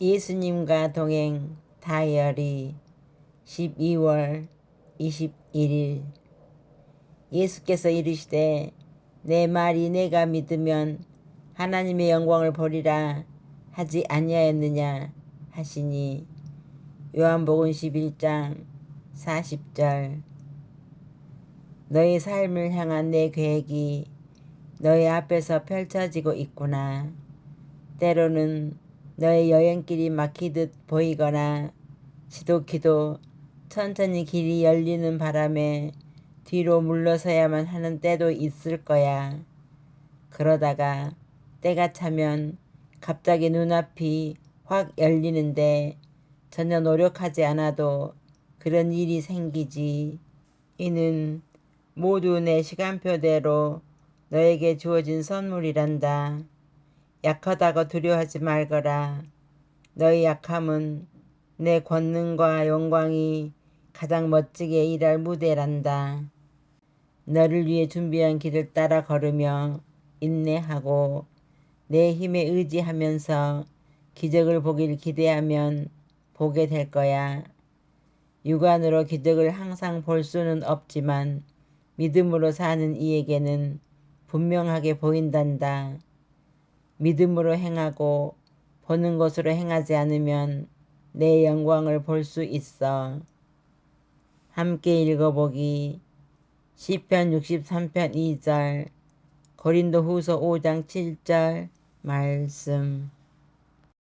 예수님과 동행 다이어리 12월 21일 예수께서 이르시되 내 말이 내가 믿으면 하나님의 영광을 보리라 하지 아니하였느냐 하시니. 요한복음 11장 40절. 너의 삶을 향한 내 계획이 너의 앞에서 펼쳐지고 있구나. 때로는 너의 여행길이 막히듯 보이거나 지독히도 천천히 길이 열리는 바람에 뒤로 물러서야만 하는 때도 있을 거야. 그러다가 때가 차면 갑자기 눈앞이 확 열리는데 전혀 노력하지 않아도 그런 일이 생기지. 이는 모두 내 시간표대로 너에게 주어진 선물이란다. 약하다고 두려워하지 말거라. 너의 약함은 내 권능과 영광이 가장 멋지게 일할 무대란다. 너를 위해 준비한 길을 따라 걸으며 인내하고 내 힘에 의지하면서 기적을 보길 기대하면 보게 될 거야. 육안으로 기적을 항상 볼 수는 없지만 믿음으로 사는 이에게는 분명하게 보인단다. 믿음으로 행하고 보는 것으로 행하지 않으면 내 영광을 볼 수 있어. 함께 읽어보기 시편 63편 2절 고린도 후서 5장 7절 말씀